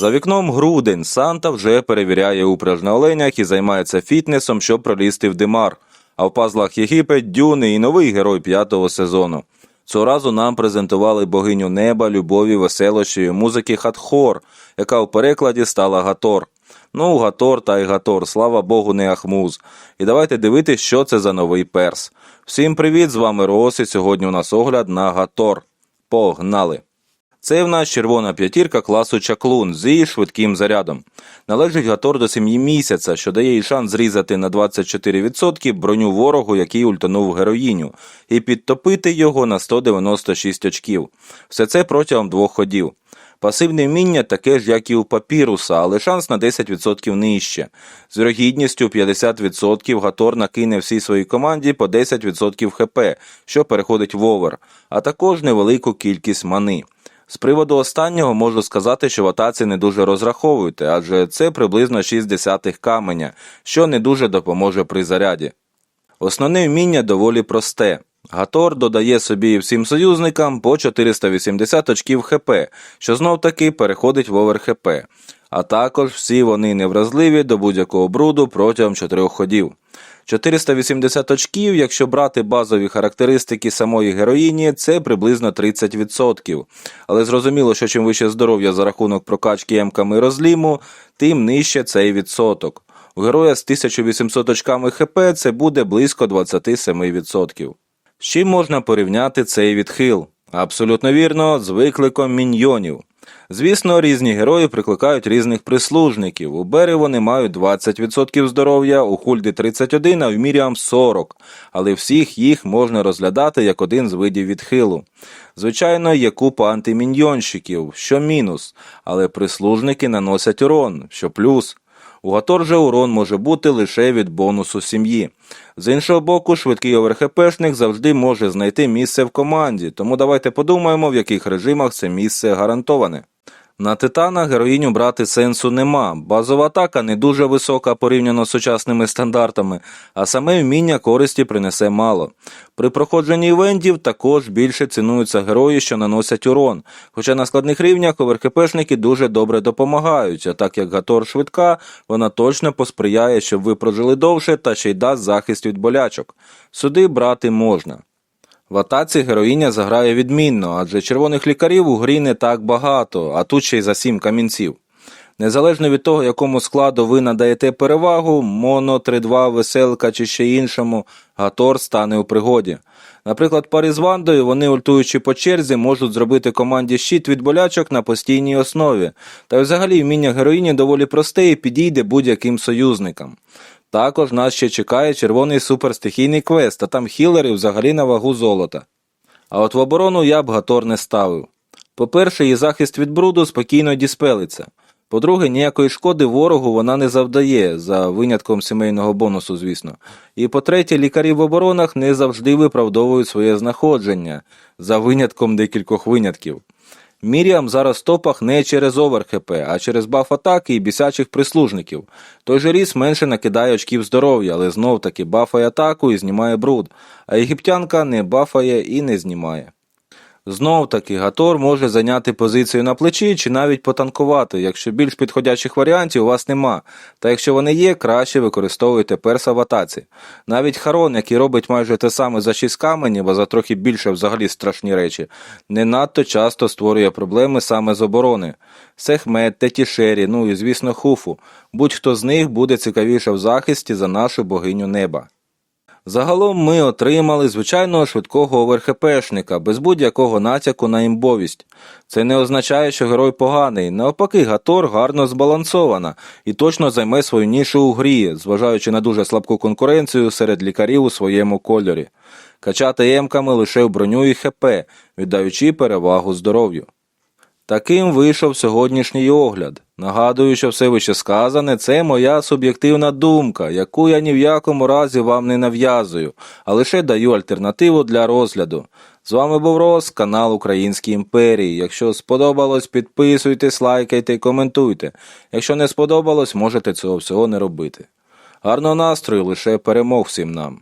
За вікном грудень Санта вже перевіряє упряж на оленях і займається фітнесом, щоб пролізти в димар. А в пазлах Єгипет, Дюни і новий герой п'ятого сезону. Цього разу нам презентували богиню неба, любові, веселощі і музики Хатхор, яка в перекладі стала Гатор. Ну, Гатор та й Гатор, слава Богу, не Ахмуз. І давайте дивитись, що це за новий перс. Всім привіт, з вами Рос, і сьогодні у нас огляд на Гатор. Погнали! Це в нас червона п'ятірка класу Чаклун з її швидким зарядом. Належить Гатор до сім'ї місяця, що дає їй шанс зрізати на 24% броню ворогу, який ультанув героїню, і підтопити його на 196 очків. Все це протягом двох ходів. Пасивне вміння таке ж, як і у папіруса, але шанс на 10% нижче. З вірогідністю 50% Гатор накине всій своїй команді по 10% ХП, що переходить в овер, а також невелику кількість мани. З приводу останнього можу сказати, що в атаці не дуже розраховуйте, адже це приблизно 6 десятих каменя, що не дуже допоможе при заряді. Основне вміння доволі просте. Гатор додає собі всім союзникам по 480 очків ХП, що знов таки переходить в овер ХП. А також всі вони невразливі до будь-якого бруду протягом 4 ходів. 480 очків, якщо брати базові характеристики самої героїні, це приблизно 30%. Але зрозуміло, що чим вище здоров'я за рахунок прокачки емками розліму, тим нижче цей відсоток. У героя з 1800 очками ХП це буде близько 27%. З чим можна порівняти цей відхил? Абсолютно вірно, з викликом міньйонів. Звісно, різні герої прикликають різних прислужників. У Бері вони мають 20% здоров'я, у Хульди 31, а в Міріам 40. Але всіх їх можна розглядати як один з видів відхилу. Звичайно, є купа антиміньйонщиків, що мінус, але прислужники наносять урон, що плюс. У же урон може бути лише від бонусу сім'ї. З іншого боку, швидкий оверхепешник завжди може знайти місце в команді, тому давайте подумаємо, в яких режимах це місце гарантоване. На титана героїню брати сенсу нема. Базова атака не дуже висока порівняно з сучасними стандартами, а саме вміння користі принесе мало. При проходженні івентів також більше цінуються герої, що наносять урон. Хоча на складних рівнях оверхепешники дуже добре допомагають, а так як Гатор швидка, вона точно посприяє, щоб ви прожили довше та ще й дасть захист від болячок. Сюди брати можна. В атаці героїня заграє відмінно, адже червоних лікарів у грі не так багато, а тут ще й за сім камінців. Незалежно від того, якому складу ви надаєте перевагу, моно, 3-2, веселка чи ще іншому, Гатор стане у пригоді. Наприклад, пари з Вандою вони, ультуючи по черзі, можуть зробити команді щит від болячок на постійній основі. Та й взагалі вміння героїні доволі просте і підійде будь-яким союзникам. Також нас ще чекає червоний суперстихійний квест, а там хілери взагалі на вагу золота. А от в оборону я б Гатор не ставив. По-перше, її захист від бруду спокійно діспелиться. По-друге, ніякої шкоди ворогу вона не завдає, за винятком сімейного бонусу, звісно. І по-третє, лікарі в оборонах не завжди виправдовують своє знаходження, за винятком декількох винятків. Міріам зараз в топах не через овер ХП, а через баф атаки і бісячих прислужників. Той же ріс менше накидає очків здоров'я, але знов таки бафає атаку і знімає бруд, а єгиптянка не бафає і не знімає. Знов таки, Гатор може зайняти позицію на плечі чи навіть потанкувати, якщо більш підходячих варіантів у вас нема, та якщо вони є, краще використовуйте перса в атаці. Навіть Харон, який робить майже те саме за 6 каменів, а за трохи більше взагалі страшні речі, не надто часто створює проблеми саме з оборони. Сехмет, Тетішері, ну і звісно хуфу. Будь-хто з них буде цікавіше в захисті за нашу богиню неба. Загалом ми отримали звичайного швидкого оверхепешника без будь-якого натяку на імбовість. Це не означає, що герой поганий. Навпаки, Гатор гарно збалансована і точно займе свою нішу у грі, зважаючи на дуже слабку конкуренцію серед лікарів у своєму кольорі. Качати емками лише в броню і ХП, віддаючи перевагу здоров'ю. Таким вийшов сьогоднішній огляд. Нагадую, що все вище сказане це моя суб'єктивна думка, яку я ні в якому разі вам не нав'язую, а лише даю альтернативу для розгляду. З вами був Рос, канал Українській імперії. Якщо сподобалось, підписуйтесь, лайкайте і коментуйте. Якщо не сподобалось, можете цього всього не робити. Гарного настрою, лише перемог всім нам.